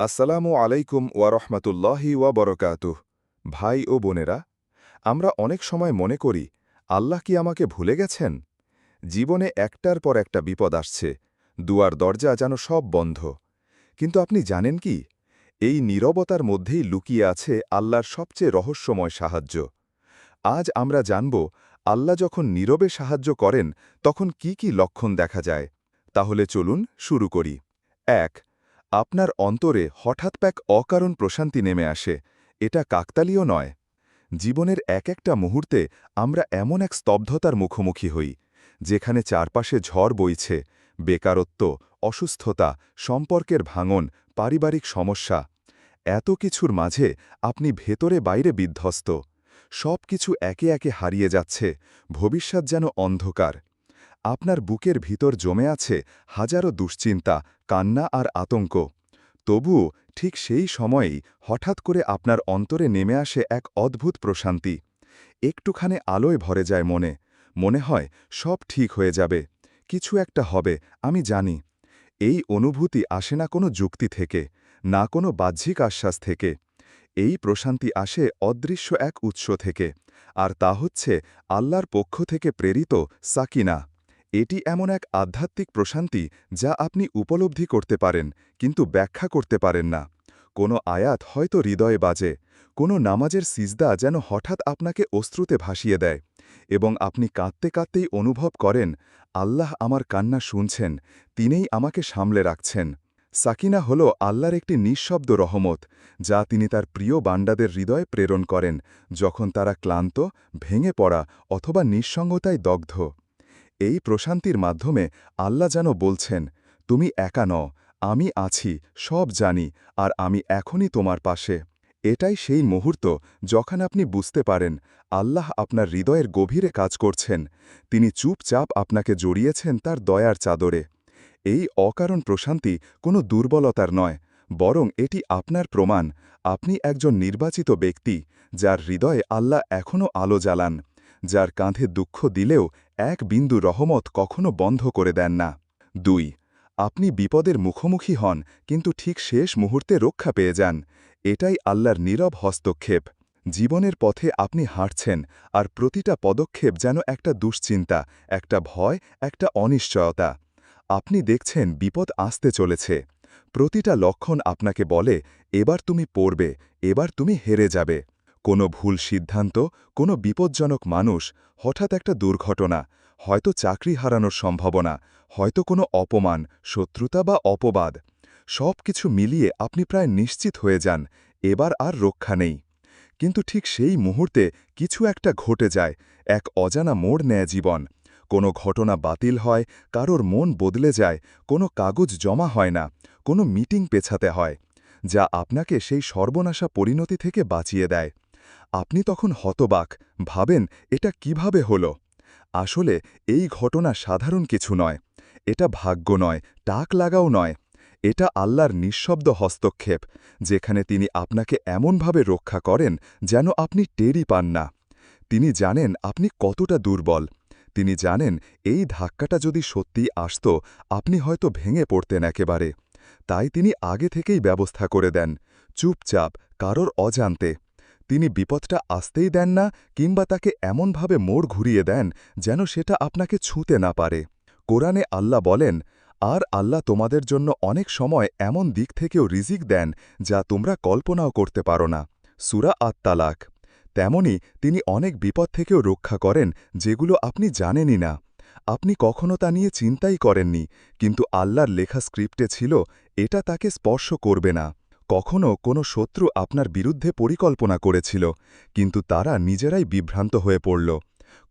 আসসালামু আলাইকুম ওয়ারহমতুল্লাহি ওয়াবরকাতুহ ভাই ও বোনেরা, আমরা অনেক সময় মনে করি, আল্লাহ কি আমাকে ভুলে গেছেন? জীবনে একটার পর একটা বিপদ আসছে, দুয়ার দরজা যেন সব বন্ধ। কিন্তু আপনি জানেন কি? এই নীরবতার মধ্যেই লুকিয়ে আছে আল্লাহর সবচেয়ে রহস্যময় সাহায্য। আজ আমরা জানব, আল্লাহ যখন নীরবে সাহায্য করেন, তখন কি কি লক্ষণ দেখা যায়? তাহলে চলুন শুরু করি। এক আপনার অন্তরে হঠাৎ প্যাক অকারণ প্রশান্তি নেমে আসে, এটা কাকতালীয় নয়। জীবনের এক একটা মুহূর্তে আমরা এমন এক স্তব্ধতার মুখোমুখি হই, যেখানে চারপাশে ঝড় বইছে, বেকারত্ব, অসুস্থতা, সম্পর্কের ভাঙন, পারিবারিক সমস্যা। এত কিছুর মাঝে আপনি ভেতরে বাইরে বিধ্বস্ত। সব কিছু একে একে হারিয়ে যাচ্ছে, ভবিষ্যৎ যেন অন্ধকার। আপনার বুকের ভিতর জমে আছে হাজারো দুশ্চিন্তা, কান্না আর আতঙ্ক। তবুও ঠিক সেই সময়েই হঠাৎ করে আপনার অন্তরে নেমে আসে এক অদ্ভুত প্রশান্তি। একটুখানে আলোয় ভরে যায় মনে। মনে হয়, সব ঠিক হয়ে যাবে। কিছু একটা হবে, আমি জানি। এই অনুভূতি আসে না কোনো যুক্তি থেকে, না কোনো বাহ্যিক আশ্বাস থেকে। এই প্রশান্তি আসে অদৃশ্য এক উৎস থেকে। আর তা হচ্ছে আল্লাহর পক্ষ থেকে প্রেরিত সাকিনা। এটি এমন এক আধ্যাত্মিক প্রশান্তি যা আপনি উপলব্ধি করতে পারেন, কিন্তু ব্যাখ্যা করতে পারেন না। কোনো আয়াত হয়তো হৃদয়ে বাজে, কোনো নামাজের সিজদা যেন হঠাৎ আপনাকে অশ্রুতে ভাসিয়ে দেয়, এবং আপনি কাঁদতে কাঁদতেই অনুভব করেন, আল্লাহ আমার কান্না শুনছেন, তিনিই আমাকে সামলে রাখছেন। সাকিনা হল আল্লাহর একটি নিঃশব্দ রহমত, যা তিনি তার প্রিয় বান্ডাদের হৃদয়ে প্রেরণ করেন, যখন তারা ক্লান্ত, ভেঙে পড়া অথবা নিঃসঙ্গতায় দগ্ধ। এই প্রশান্তির মাধ্যমে আল্লাহ যেন বলছেন, তুমি একা ন আমি আছি, সব জানি, আর আমি এখনই তোমার পাশে। এটাই সেই মুহূর্ত যখন আপনি বুঝতে পারেন, আল্লাহ আপনার হৃদয়ের গভীরে কাজ করছেন, তিনি চুপচাপ আপনাকে জড়িয়েছেন তার দয়ার চাদরে। এই অকারণ প্রশান্তি কোনো দুর্বলতার নয়, বরং এটি আপনার প্রমাণ, আপনি একজন নির্বাচিত ব্যক্তি, যার হৃদয়ে আল্লাহ এখনও আলো জ্বালান, যার কাঁধে দুঃখ দিলেও এক বিন্দু রহমত কখনো বন্ধ করে দেন না। দুই, আপনি বিপদের মুখোমুখি হন, কিন্তু ঠিক শেষ মুহূর্তে রক্ষা পেয়ে যান। এটাই আল্লাহর নীরব হস্তক্ষেপ। জীবনের পথে আপনি হাঁটছেন, আর প্রতিটা পদক্ষেপ যেন একটা দুশ্চিন্তা, একটা ভয়, একটা অনিশ্চয়তা। আপনি দেখছেন বিপদ আসতে চলেছে। প্রতিটা লক্ষণ আপনাকে বলে, এবার তুমি পড়বে, এবার তুমি হেরে যাবে। কোনো ভুল সিদ্ধান্ত, কোনো বিপজ্জনক মানুষ, হঠাৎ একটা দুর্ঘটনা, হয়তো চাকরি হারানোর সম্ভাবনা, হয়তো কোনো অপমান, শত্রুতা বা অপবাদ সব কিছু মিলিয়ে আপনি প্রায় নিশ্চিত হয়ে যান, এবার আর রক্ষা নেই। কিন্তু ঠিক সেই মুহূর্তে কিছু একটা ঘটে যায়, এক অজানা মোড় নেয় জীবন। কোনো ঘটনা বাতিল হয়, কারোর মন বদলে যায়, কোনো কাগজ জমা হয় না, কোনো মিটিং পেছাতে হয়, যা আপনাকে সেই সর্বনাশা পরিণতি থেকে বাঁচিয়ে দেয়। আপনি তখন হতবাক, ভাবেন এটা কীভাবে হল? আসলে এই ঘটনা সাধারণ কিছু নয়। এটা ভাগ্য নয়, টাক লাগাও নয়। এটা আল্লাহর নিঃশব্দ হস্তক্ষেপ, যেখানে তিনি আপনাকে এমনভাবে রক্ষা করেন যেন আপনি টেরই পান না। তিনি জানেন আপনি কতটা দুর্বল। তিনি জানেন এই ধাক্কাটা যদি সত্যি আসত, আপনি হয়তো ভেঙে পড়তেন একেবারে। তাই তিনি আগে থেকেই ব্যবস্থা করে দেন। চুপচাপ, কারোর অজান্তে। তিনি বিপদটা আসতেই দেন না কিংবা তাকে এমনভাবে মোড় ঘুরিয়ে দেন যেন সেটা আপনাকে ছুঁতে না পারে। কোরআনে আল্লাহ বলেন, আর আল্লাহ তোমাদের জন্য অনেক সময় এমন দিক থেকেও রিজিক দেন যা তোমরা কল্পনাও করতে পারো না। সুরা আত্মালাক তেমনি তিনি অনেক বিপদ থেকেও রক্ষা করেন যেগুলো আপনি জানেনই না। আপনি কখনো তা নিয়ে চিন্তাই করেননি, কিন্তু আল্লাহর লেখা স্ক্রিপ্টে ছিল, এটা তাকে স্পর্শ করবে না। কখনো কোনো শত্রু আপনার বিরুদ্ধে পরিকল্পনা করেছিল, কিন্তু তারা নিজেরাই বিভ্রান্ত হয়ে পড়ল।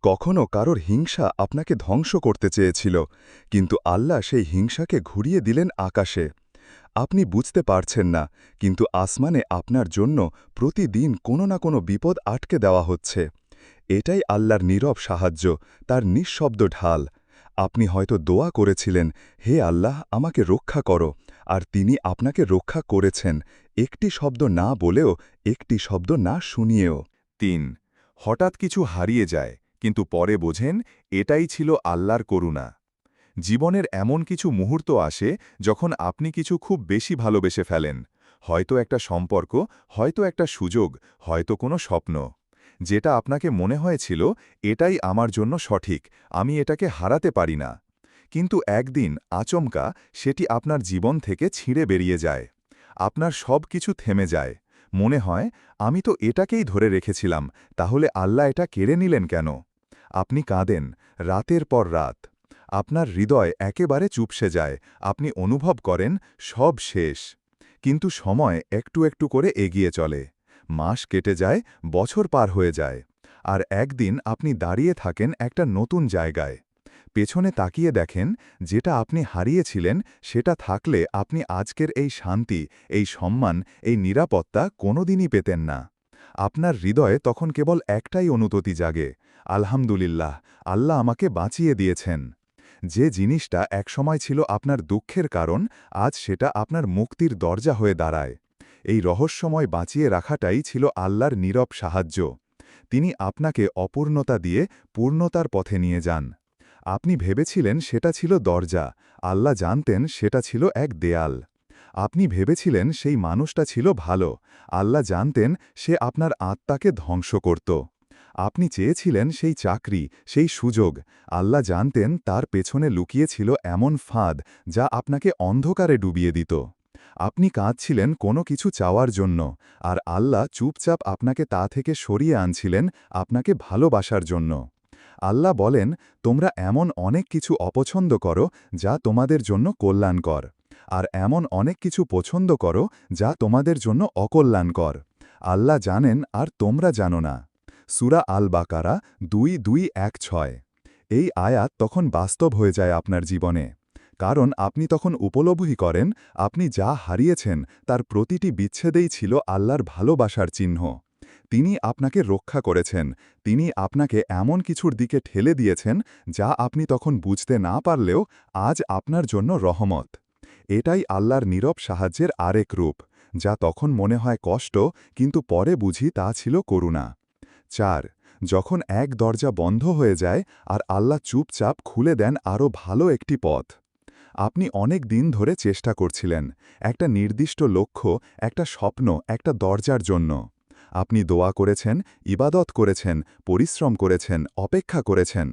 কখনও কারোর হিংসা আপনাকে ধ্বংস করতে চেয়েছিল, কিন্তু আল্লাহ সেই হিংসাকে ঘুরিয়ে দিলেন আকাশে। আপনি বুঝতে পারছেন না, কিন্তু আসমানে আপনার জন্য প্রতিদিন কোনো না কোনো বিপদ আটকে দেওয়া হচ্ছে। এটাই আল্লাহর নীরব সাহায্য, তার নিঃশব্দ ঢাল। আপনি হয়তো দোয়া করেছিলেন, হে আল্লাহ, আমাকে রক্ষা করো। আর তিনি আপনাকে রক্ষা করেছেন। একটি শব্দ না বলেও একটি শব্দ না শুনিয়েও। তিন, হঠাৎ কিছু হারিয়ে যায়, কিন্তু পরে বোঝেন এটাই ছিল আল্লাহর করুণা। জীবনের এমন কিছু মুহূর্ত আসে যখন আপনি কিছু খুব বেশি ভালোবেসে ফেলেন। হয়তো একটা সম্পর্ক, হয়তো একটা সুযোগ, হয়তো কোনো স্বপ্ন। যেটা আপনাকে মনে হয়েছিল, এটাই আমার জন্য সঠিক, আমি এটাকে হারাতে পারি না। কিন্তু একদিন আচমকা সেটি আপনার জীবন থেকে ছিঁড়ে বেরিয়ে যায়। আপনার সব কিছু থেমে যায়। মনে হয়, আমি তো এটাকেই ধরে রেখেছিলাম, তাহলে আল্লাহ এটা কেড়ে নিলেন কেন? আপনি কাঁদেন, রাতের পর রাত। আপনার হৃদয় একেবারে চুপসে যায়, আপনি অনুভব করেন, সব শেষ। কিন্তু সময় একটু একটু করে এগিয়ে চলে। মাস কেটে যায়, বছর পার হয়ে যায়। আর একদিন আপনি দাঁড়িয়ে থাকেন একটা নতুন জায়গায়। পেছনে তাকিয়ে দেখেন, যেটা আপনি হারিয়েছিলেন, সেটা থাকলে আপনি আজকের এই শান্তি, এই সম্মান, এই নিরাপত্তা কোনোদিনই পেতেন না। আপনার হৃদয়ে তখন কেবল একটাই অনুততি জাগে, আলহামদুলিল্লাহ, আল্লাহ আমাকে বাঁচিয়ে দিয়েছেন। যে জিনিসটা একসময় ছিল আপনার দুঃখের কারণ, আজ সেটা আপনার মুক্তির দরজা হয়ে দাঁড়ায়। এই রহস্যময় বাঁচিয়ে রাখাটাই ছিল আল্লাহর নীরব সাহায্য। তিনি আপনাকে অপূর্ণতা দিয়ে পূর্ণতার পথে নিয়ে যান। আপনি ভেবেছিলেন সেটা ছিল দরজা, আল্লাহ জানতেন সেটা ছিল এক দেয়াল। আপনি ভেবেছিলেন সেই মানুষটা ছিল ভালো, আল্লাহ জানতেন সে আপনার আত্মাকে ধ্বংস করত। আপনি চেয়েছিলেন সেই চাকরি, সেই সুযোগ, আল্লাহ জানতেন তার পেছনে লুকিয়েছিল এমন ফাঁদ যা আপনাকে অন্ধকারে ডুবিয়ে দিত। আপনি কাঁদছিলেন কোনো কিছু চাওয়ার জন্য, আর আল্লাহ চুপচাপ আপনাকে তা থেকে সরিয়ে আনছিলেন আপনাকে ভালোবাসার জন্য। আল্লাহ বলেন, তোমরা এমন অনেক কিছু অপছন্দ করো যা তোমাদের জন্য কল্যাণকর, আর এমন অনেক কিছু পছন্দ করো যা তোমাদের জন্য অকল্যাণকর। আল্লাহ জানেন আর তোমরা জানো না। সুরা আল বাকারা দুই দুই এক ছয়। এই আয়াত তখন বাস্তব হয়ে যায় আপনার জীবনে, কারণ আপনি তখন উপলব্ধি করেন, আপনি যা হারিয়েছেন তার প্রতিটি বিচ্ছেদেই ছিল আল্লাহর ভালোবাসার চিহ্ন। তিনি আপনাকে রক্ষা করেছেন। তিনি আপনাকে এমন কিছুর দিকে ঠেলে দিয়েছেন, যা আপনি তখন বুঝতে না পারলেও আজ আপনার জন্য রহমত। এটাই আল্লাহর নীরব সাহায্যের আরেক রূপ, যা তখন মনে হয় কষ্ট, কিন্তু পরে বুঝি তা ছিল করুণা। চার, যখন এক দরজা বন্ধ হয়ে যায় আর আল্লাহ চুপচাপ খুলে দেন আরও ভালো একটি পথ। আপনি অনেক দিন ধরে চেষ্টা করছিলেন, একটা নির্দিষ্ট লক্ষ্য, একটা স্বপ্ন, একটা দরজার জন্য। আপনি দোয়া করেছেন, ইবাদত করেছেন, পরিশ্রম করেছেন, অপেক্ষা করেছেন।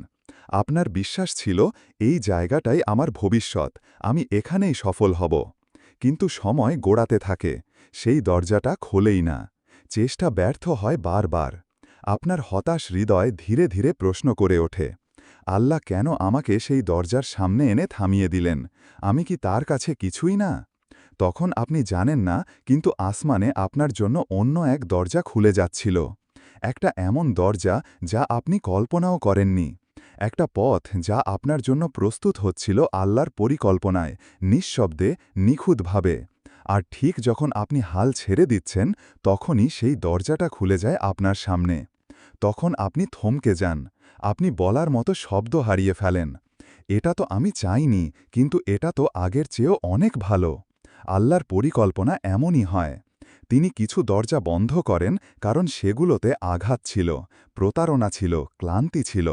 আপনার বিশ্বাস ছিল, এই জায়গাটাই আমার ভবিষ্যৎ, আমি এখানেই সফল হব। কিন্তু সময় গোড়াতে থাকে, সেই দরজাটা খোলেই না। চেষ্টা ব্যর্থ হয় বারবার। আপনার হতাশ হৃদয় ধীরে ধীরে প্রশ্ন করে ওঠে, আল্লাহ কেন আমাকে সেই দরজার সামনে এনে থামিয়ে দিলেন? আমি কি তার কাছে কিছুই না? তখন আপনি জানেন না, কিন্তু আসমানে আপনার জন্য অন্য এক দরজা খুলে যাচ্ছিল। একটা এমন দরজা যা আপনি কল্পনাও করেননি। একটা পথ যা আপনার জন্য প্রস্তুত হচ্ছিল আল্লাহর পরিকল্পনায়, নিঃশব্দে, নিখুঁতভাবে। আর ঠিক যখন আপনি হাল ছেড়ে দিচ্ছেন, তখনই সেই দরজাটা খুলে যায় আপনার সামনে। তখন আপনি থমকে যান। আপনি বলার মতো শব্দ হারিয়ে ফেলেন। এটা তো আমি চাইনি, কিন্তু এটা তো আগের চেয়েও অনেক ভালো। আল্লাহর পরিকল্পনা এমনই হয়। তিনি কিছু দরজা বন্ধ করেন কারণ সেগুলোতে আঘাত ছিল, প্রতারণা ছিল, ক্লান্তি ছিল।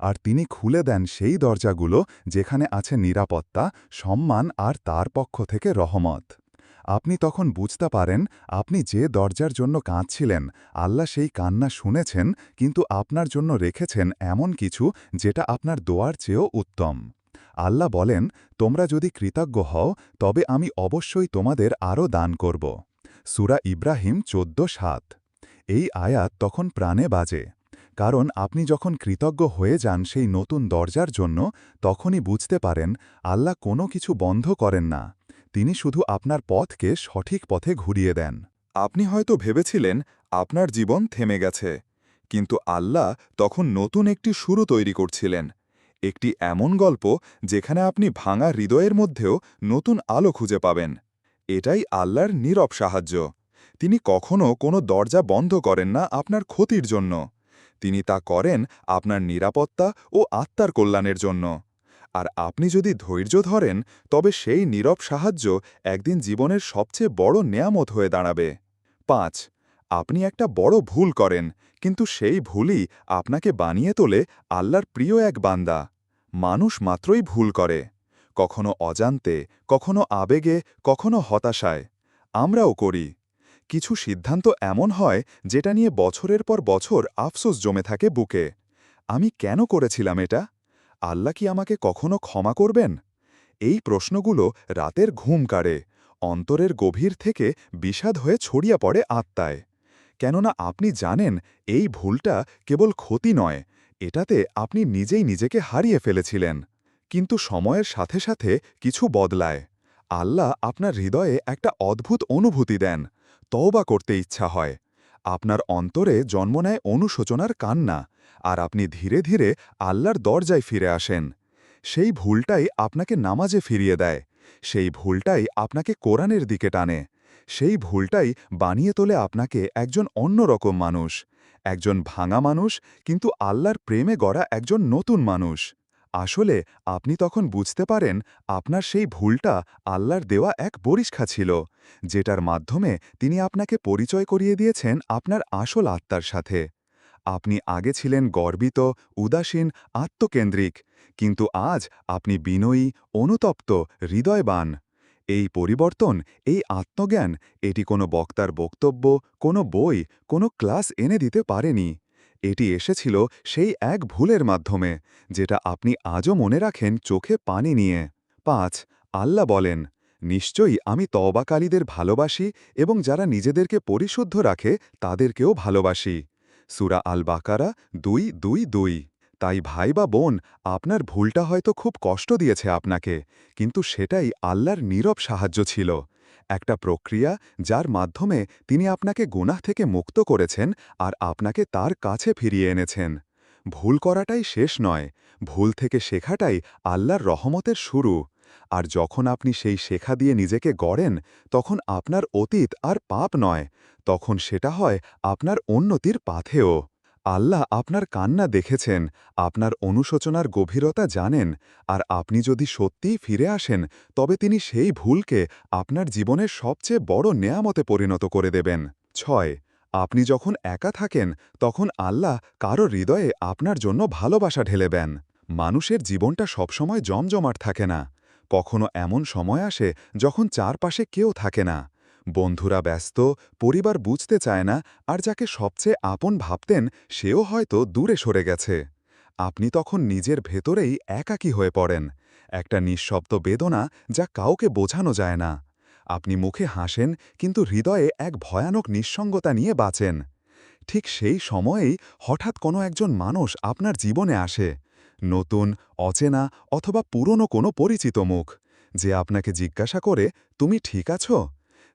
আর তিনি খুলে দেন সেই দরজাগুলো যেখানে আছে নিরাপত্তা, সম্মান আর তার পক্ষ থেকে রহমত। আপনি তখন বুঝতে পারেন, আপনি যে দরজার জন্য কাঁদছিলেন, আল্লাহ সেই কান্না শুনেছেন, কিন্তু আপনার জন্য রেখেছেন এমন কিছু যেটা আপনার দোয়ার চেয়েও উত্তম। আল্লাহ বলেন, তোমরা যদি কৃতজ্ঞ হও, তবে আমি অবশ্যই তোমাদের আরও দান করব। সুরা ইব্রাহিম চোদ্দ সাত। এই আয়াত তখন প্রাণে বাজে। কারণ আপনি যখন কৃতজ্ঞ হয়ে যান সেই নতুন দরজার জন্য, তখনই বুঝতে পারেন, আল্লাহ কোনো কিছু বন্ধ করেন না। তিনি শুধু আপনার পথকে সঠিক পথে ঘুরিয়ে দেন। আপনি হয়তো ভেবেছিলেন, আপনার জীবন থেমে গেছে। কিন্তু আল্লাহ তখন নতুন একটি শুরু তৈরি করছিলেন। একটি এমন গল্প যেখানে আপনি ভাঙা হৃদয়ের মধ্যেও নতুন আলো খুঁজে পাবেন। এটাই আল্লাহর নীরব সাহায্য। তিনি কখনও কোনো দরজা বন্ধ করেন না আপনার ক্ষতির জন্য। তিনি তা করেন আপনার নিরাপত্তা ও আত্মার কল্যাণের জন্য। আর আপনি যদি ধৈর্য ধরেন, তবে সেই নীরব সাহায্য একদিন জীবনের সবচেয়ে বড় নেয়ামত হয়ে দাঁড়াবে। পাঁচ, আপনি একটা বড় ভুল করেন। কিন্তু সেই ভুলই আপনাকে বানিয়ে তোলে আল্লাহর প্রিয় এক বান্দা। মানুষ মাত্রই ভুল করে। কখনো অজান্তে, কখনো আবেগে, কখনো হতাশায়। আমরাও করি। কিছু সিদ্ধান্ত এমন হয় যেটা নিয়ে বছরের পর বছর আফসোস জমে থাকে বুকে। আমি কেন করেছিলাম এটা? আল্লাহ কি আমাকে কখনো ক্ষমা করবেন? এই প্রশ্নগুলো রাতের ঘুম কাড়ে, অন্তরের গভীর থেকে বিষাদ হয়ে ছড়িয়ে পড়ে আত্মায়। কেননা আপনি জানেন এই ভুলটা কেবল ক্ষতি নয়, এটাতে আপনি নিজেই নিজেকে হারিয়ে ফেলেছিলেন। কিন্তু সময়ের সাথে সাথে কিছু বদলায়। আল্লাহ আপনার হৃদয়ে একটা অদ্ভুত অনুভূতি দেন, তওবা করতে ইচ্ছা হয়। আপনার অন্তরে জন্ম নেয় অনুশোচনার কান্না, আর আপনি ধীরে ধীরে আল্লাহর দরজায় ফিরে আসেন। সেই ভুলটাই আপনাকে নামাজে ফিরিয়ে দেয়, সেই ভুলটাই আপনাকে কোরআনের দিকে টানে। সেই ভুলটাই বানিয়ে তোলে আপনাকে একজন অন্যরকম মানুষ। একজন ভাঙা মানুষ কিন্তু আল্লাহর প্রেমে গড়া একজন নতুন মানুষ। আসলে আপনি তখন বুঝতে পারেন আপনার সেই ভুলটা আল্লাহর দেওয়া এক বরিষ্খা ছিল, যেটার মাধ্যমে তিনি আপনাকে পরিচয় করিয়ে দিয়েছেন আপনার আসল আত্মার সাথে। আপনি আগে ছিলেন গর্বিত, উদাসীন, আত্মকেন্দ্রিক, কিন্তু আজ আপনি বিনয়ী, অনুতপ্ত, হৃদয়বান। এই পরিবর্তন, এই আত্মজ্ঞান, এটি কোনো বক্তার বক্তব্য, কোনো বই, কোনো ক্লাস এনে দিতে পারেনি। এটি এসেছিল সেই এক ভুলের মাধ্যমে, যেটা আপনি আজও মনে রাখেন চোখে পানি নিয়ে। পাঁচ, আল্লাহ বলেন, নিশ্চয়ই আমি তওবাকারীদের ভালোবাসি এবং যারা নিজেদেরকে পরিশুদ্ধ রাখে তাদেরকেও ভালোবাসি। সুরা আল বাকারা দুই দুই দুই। তাই ভাই বা বোন, আপনার ভুলটা হয়তো খুব কষ্ট দিয়েছে আপনাকে, কিন্তু সেটাই আল্লাহর নীরব সাহায্য ছিল। একটা প্রক্রিয়া যার মাধ্যমে তিনি আপনাকে গুনাহ থেকে মুক্ত করেছেন আর আপনাকে তার কাছে ফিরিয়ে এনেছেন। ভুল করাটাই শেষ নয়, ভুল থেকে শেখাটাই আল্লাহর রহমতের শুরু। আর যখন আপনি সেই শেখা দিয়ে নিজেকে গড়েন, তখন আপনার অতীত আর পাপ নয়, তখন সেটা হয় আপনার উন্নতির পাথেও। আল্লাহ আপনার কান্না দেখেছেন, আপনার অনুশোচনার গভীরতা জানেন, আর আপনি যদি সত্যিই ফিরে আসেন, তবে তিনি সেই ভুলকে আপনার জীবনের সবচেয়ে বড় নেয়ামতে পরিণত করে দেবেন। ছয়, আপনি যখন একা থাকেন, তখন আল্লাহ কারও হৃদয়ে আপনার জন্য ভালোবাসা ঢেলেবেন মানুষের জীবনটা সবসময় জমজমাট থাকে না। কখনো এমন সময় আসে যখন চারপাশে কেউ থাকে না। বন্ধুরা ব্যস্ত, পরিবার বুঝতে চায় না, আর যাকে সবচেয়ে আপন ভাবতেন, সেও হয়তো দূরে সরে গেছে। আপনি তখন নিজের ভেতরেই একাকী হয়ে পড়েন। একটা নিঃশব্দ বেদনা যা কাউকে বোঝানো যায় না। আপনি মুখে হাসেন, কিন্তু হৃদয়ে এক ভয়ানক নিঃসঙ্গতা নিয়ে বাঁচেন। ঠিক সেই সময়েই হঠাৎ কোনো একজন মানুষ আপনার জীবনে আসে। নতুন, অচেনা অথবা পুরনো কোনো পরিচিত মুখ, যে আপনাকে জিজ্ঞাসা করে, তুমি ঠিক আছো?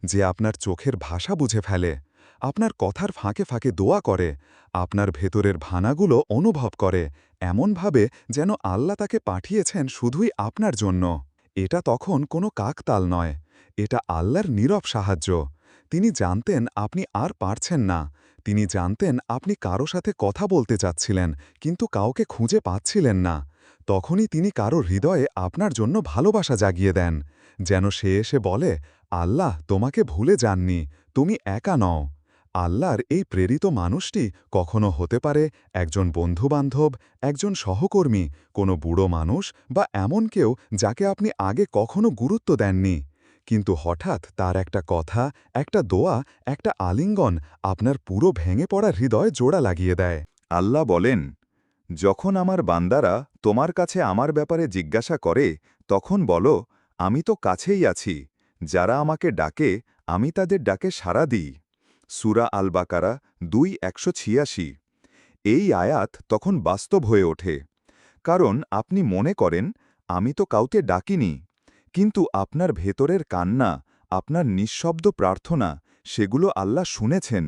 যে আপনার চোখের ভাষা বুঝে ফেলে, আপনার কথার ফাঁকে ফাঁকে দোয়া করে, আপনার ভেতরের ভানাগুলো অনুভব করে, এমনভাবে যেন আল্লাহ তাকে পাঠিয়েছেন শুধুই আপনার জন্য। এটা তখন কোনো কাকতাল নয়, এটা আল্লাহর নীরব সাহায্য। তিনি জানতেন আপনি আর পারছেন না, তিনি জানতেন আপনি কারও সাথে কথা বলতে চাচ্ছিলেন, কিন্তু কাউকে খুঁজে পাচ্ছিলেন না। তখনই তিনি কারও হৃদয়ে আপনার জন্য ভালোবাসা জাগিয়ে দেন। যেন সে এসে বলে, আল্লাহ, তোমাকে ভুলে যাননি, তুমি একা নও। আল্লাহর এই প্রেরিত মানুষটি কখনো হতে পারে একজন বন্ধুবান্ধব, একজন সহকর্মী, কোনো বুড়ো মানুষ বা এমন কেউ যাকে আপনি আগে কখনো গুরুত্ব দেননি। কিন্তু হঠাৎ তার একটা কথা, একটা দোয়া, একটা আলিঙ্গন আপনার পুরো ভেঙে পড়া হৃদয় জোড়া লাগিয়ে দেয়। আল্লাহ বলেন, যখন আমার বান্দারা তোমার কাছে আমার ব্যাপারে জিজ্ঞাসা করে, তখন বলো আমি তো কাছেই আছি। যারা আমাকে ডাকে, আমি তাদের ডাকে সাড়া দিই। সুরা আল বাকারা দুই একশো ছিয়াশি। এই আয়াত তখন বাস্তব হয়ে ওঠে। কারণ আপনি মনে করেন, আমি তো কাউকে ডাকিনি। কিন্তু আপনার ভেতরের কান্না, আপনার নিঃশব্দ প্রার্থনা, সেগুলো আল্লাহ শুনেছেন।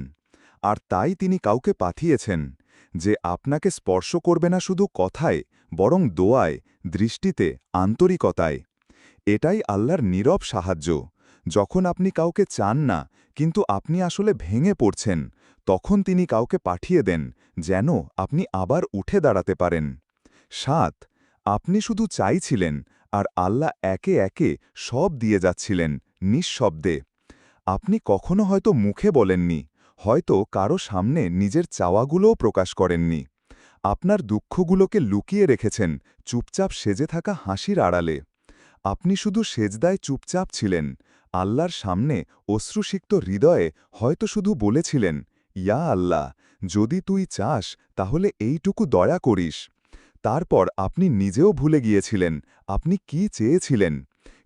আর তাই তিনি কাউকে পাঠিয়েছেন, যে আপনাকে স্পর্শ করবে না শুধু কথায়, বরং দোয়ায়, দৃষ্টিতে, আন্তরিকতায়। এটাই আল্লাহর নীরব সাহায্য। যখন আপনি কাউকে চান না, কিন্তু আপনি আসলে ভেঙে পড়ছেন, তখন তিনি কাউকে পাঠিয়ে দেন, যেন আপনি আবার উঠে দাঁড়াতে পারেন। সাত, আপনি শুধু চাইছিলেন, আর আল্লাহ একে একে সব দিয়ে যাচ্ছিলেন, নিঃশব্দে। আপনি কখনো হয়তো মুখে বলেননি, হয়তো কারও সামনে নিজের চাওয়াগুলোও প্রকাশ করেননি। আপনার দুঃখগুলোকে লুকিয়ে রেখেছেন, চুপচাপ সেজে থাকা হাসির আড়ালে। আপনি শুধু সেজদায় চুপচাপ ছিলেন, আল্লাহর সামনে অশ্রুসিক্ত হৃদয়ে হয়তো শুধু বলেছিলেন, ইয়া আল্লাহ, যদি তুই চাস, তাহলে এইটুকু দয়া করিস। তারপর আপনি নিজেও ভুলে গিয়েছিলেন, আপনি কি চেয়েছিলেন?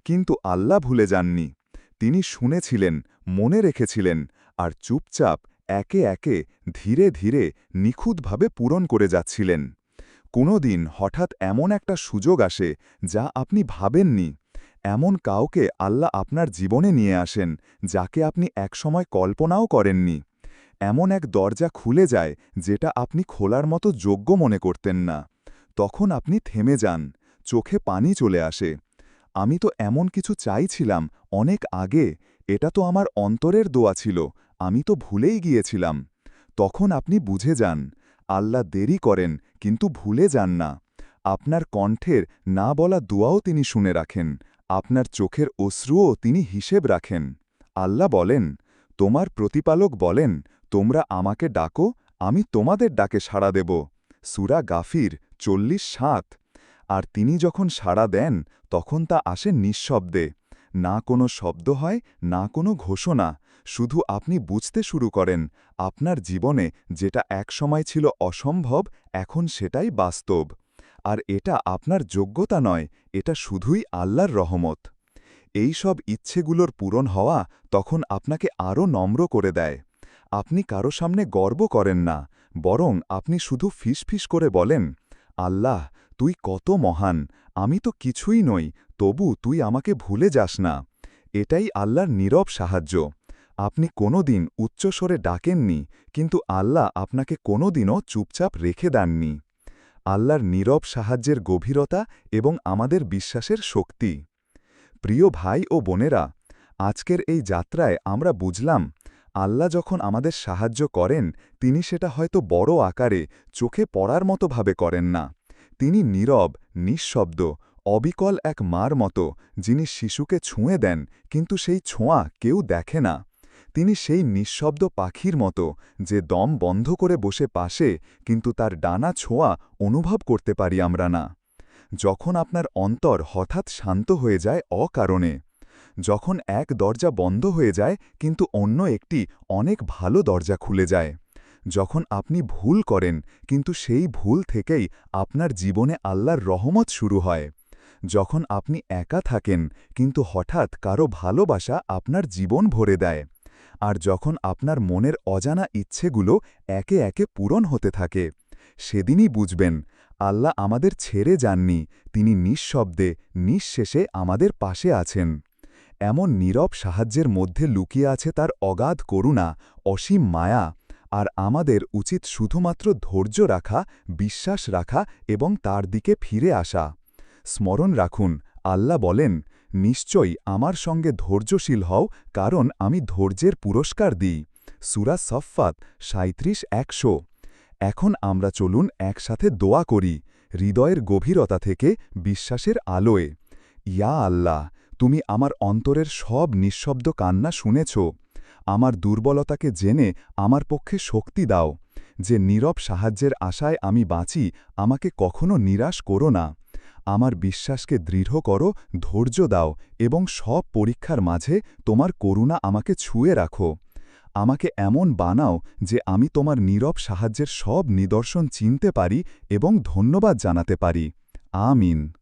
কিন্তু আল্লাহ ভুলে যাননি। তিনি শুনেছিলেন, মনে রেখেছিলেন, আর চুপচাপ একে একে ধীরে ধীরে নিখুঁতভাবে পূরণ করে যাচ্ছিলেন। কোনো দিন হঠাৎ এমন একটা সুযোগ আসে যা আপনি ভাবেননি। এমন কাউকে আল্লাহ আপনার জীবনে নিয়ে আসেন যাকে আপনি একসময় কল্পনাও করেননি। এমন এক দরজা খুলে যায় যেটা আপনি খোলার মতো যোগ্য মনে করতেন না। তখন আপনি থেমে যান, চোখে পানি চলে আসে। আমি তো এমন কিছু চাইছিলাম অনেক আগে, এটা তো আমার অন্তরের দোয়া ছিল, আমি তো ভুলেই গিয়েছিলাম। তখন আপনি বুঝে যান আল্লাহ দেরি করেন, কিন্তু ভুলে যান না। আপনার কণ্ঠের না বলা দোয়াও তিনি শুনে রাখেন, আপনার চোখের অশ্রুও তিনি হিসেব রাখেন। আল্লাহ বলেন, তোমার প্রতিপালক বলেন, তোমরা আমাকে ডাকো, আমি তোমাদের ডাকে সাড়া দেব। সুরা গাফির চল্লিশ সাত। আর তিনি যখন সাড়া দেন, তখন তা আসে নিঃশব্দে। না কোনো শব্দ হয়, না কোনো ঘোষণা। শুধু আপনি বুঝতে শুরু করেন, আপনার জীবনে যেটা একসময় ছিল অসম্ভব, এখন সেটাই বাস্তব। আর এটা আপনার যোগ্যতা নয়, এটা শুধুই আল্লাহর রহমত। এই সব ইচ্ছেগুলোর পূরণ হওয়া তখন আপনাকে আরও নম্র করে দেয়। আপনি কারও সামনে গর্ব করেন না, বরং আপনি শুধু ফিসফিস করে বলেন, আল্লাহ, তুই কত মহান, আমি তো কিছুই নই, তবু তুই আমাকে ভুলে যাস না। এটাই আল্লাহর নীরব সাহায্য। আপনি কোনো দিন উচ্চস্বরে ডাকেননি, কিন্তু আল্লাহ আপনাকে কোনো দিনও চুপচাপ রেখে দেননি। আল্লাহর নীরব সাহায্যের গভীরতা এবং আমাদের বিশ্বাসের শক্তি। প্রিয় ভাই ও বোনেরা, আজকের এই যাত্রায় আমরা বুঝলাম, আল্লাহ যখন আমাদের সাহায্য করেন, তিনি সেটা হয়তো বড় আকারে, চোখে পড়ার মতোভাবে করেন না। তিনি নীরব, নিঃশব্দ, অবিকল এক মার মতো, যিনি শিশুকে ছুঁয়ে দেন, কিন্তু সেই ছোঁয়া কেউ দেখে না। তিনি সেই নিঃশব্দ পাখির মতো যে দম বন্ধ করে বসে পাশে কিন্তু তার ডানা ছোঁয়া অনুভব করতে পারি আমরা না। যখন আপনার অন্তর হঠাৎ শান্ত হয়ে যায় অকারণে, যখন এক দরজা বন্ধ হয়ে যায় কিন্তু অন্য একটি অনেক ভালো দরজা খুলে যায়, যখন আপনি ভুল করেন কিন্তু সেই ভুল থেকেই আপনার জীবনে আল্লাহর রহমত শুরু হয়, যখন আপনি একা থাকেন কিন্তু হঠাৎ কারও ভালোবাসা আপনার জীবন ভরে দেয়। আর যখন আপনার মনের অজানা ইচ্ছেগুলো একে একে পূরণ হতে থাকে, সেদিনই বুঝবেন, আল্লাহ আমাদের ছেড়ে যাননি, তিনি নিঃশব্দে, নিঃশেষে আমাদের পাশে আছেন। এমন নীরব সাহায্যের মধ্যে লুকিয়ে আছে তার অগাধ করুণা, অসীম মায়া, আর আমাদের উচিত শুধুমাত্র ধৈর্য রাখা, বিশ্বাস রাখা এবং তার দিকে ফিরে আসা। স্মরণ রাখুন, আল্লাহ বলেন নিশ্চয়ই আমার সঙ্গে ধৈর্যশীল হও, কারণ আমি ধৈর্যের পুরস্কার দিই। সুরা সফফাত সাঁত্রিশ একশো। এখন আমরা চলুন একসাথে দোয়া করি, হৃদয়ের গভীরতা থেকে বিশ্বাসের আলোয়। ইয়া আল্লাহ, তুমি আমার অন্তরের সব নিঃশব্দ কান্না শুনেছ। আমার দুর্বলতাকে জেনে আমার পক্ষে শক্তি দাও। যে নীরব সাহায্যের আশায় আমি বাঁচি, আমাকে কখনো নিরাশ করো না। আমার বিশ্বাসকে দৃঢ় করো, ধৈর্য দাও এবং সব পরীক্ষার মাঝে তোমার করুণা আমাকে ছুঁয়ে রাখো। আমাকে এমন বানাও যে আমি তোমার নীরব সাহায্যের সব নিদর্শন চিনতে পারি এবং ধন্যবাদ জানাতে পারি। আমিন।